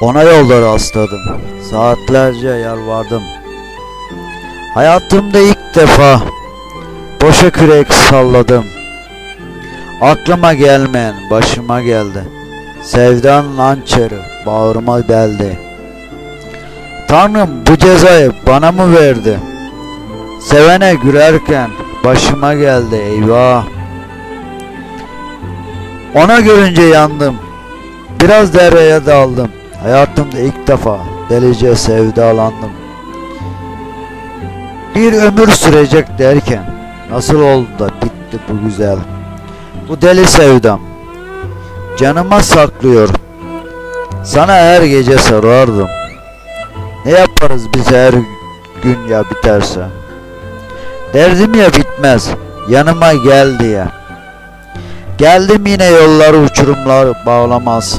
Ona yolda rastladım. Saatlerce yalvardım. Hayatımda ilk defa boşa kürek salladım. Aklıma gelmeyen başıma geldi. Sevdan lançeri bağrıma deldi. Tanrım bu cezayı bana mı verdi? Sevene gürerken başıma geldi eyvah. Ona görünce yandım. Biraz dereye daldım. Hayatımda ilk defa delice sevdalandım. Bir ömür sürecek derken nasıl oldu da bitti bu güzel. Bu deli sevdam canıma saklıyor. Sana her gece sarardım. Ne yaparız biz her gün ya biterse? Derdim ya bitmez. Yanıma gel diye. Geldim yine yolları uçurumlar bağlamaz.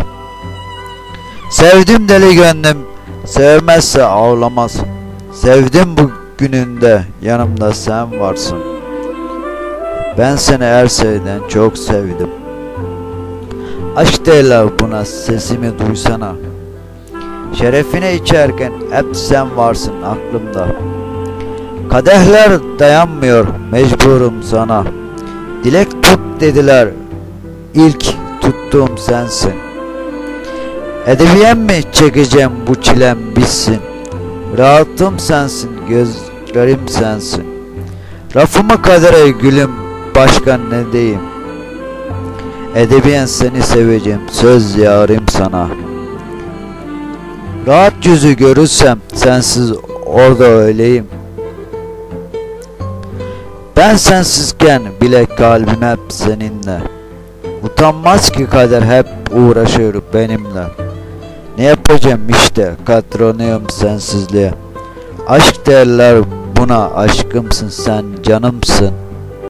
Sevdim deli gönlüm, sevmezse ağlamaz. Sevdim bu gününde yanımda sen varsın. Ben seni her şeyden çok sevdim. Aşk derler buna sesimi duysana. Şerefine içerken hep sen varsın aklımda. Kadehler dayanmıyor mecburum sana. Dilek tut dediler. İlk tuttuğum sensin. Edebiyen mi çekeceğim bu çilem bitsin. Rahatım sensin, gözlerim sensin. Rafımı kadere gülüm, başka ne diyeyim. Edebiyen seni seveceğim, söz yarim sana. Rahat yüzü görürsem sensiz orada öyleyim. Ben sensizken bile kalbim hep seninle. Utanmaz ki kader hep uğraşıyor benimle. Ne yapacağım işte katlanıyorum sensizliğe. Aşk derler buna aşkımsın sen canımsın.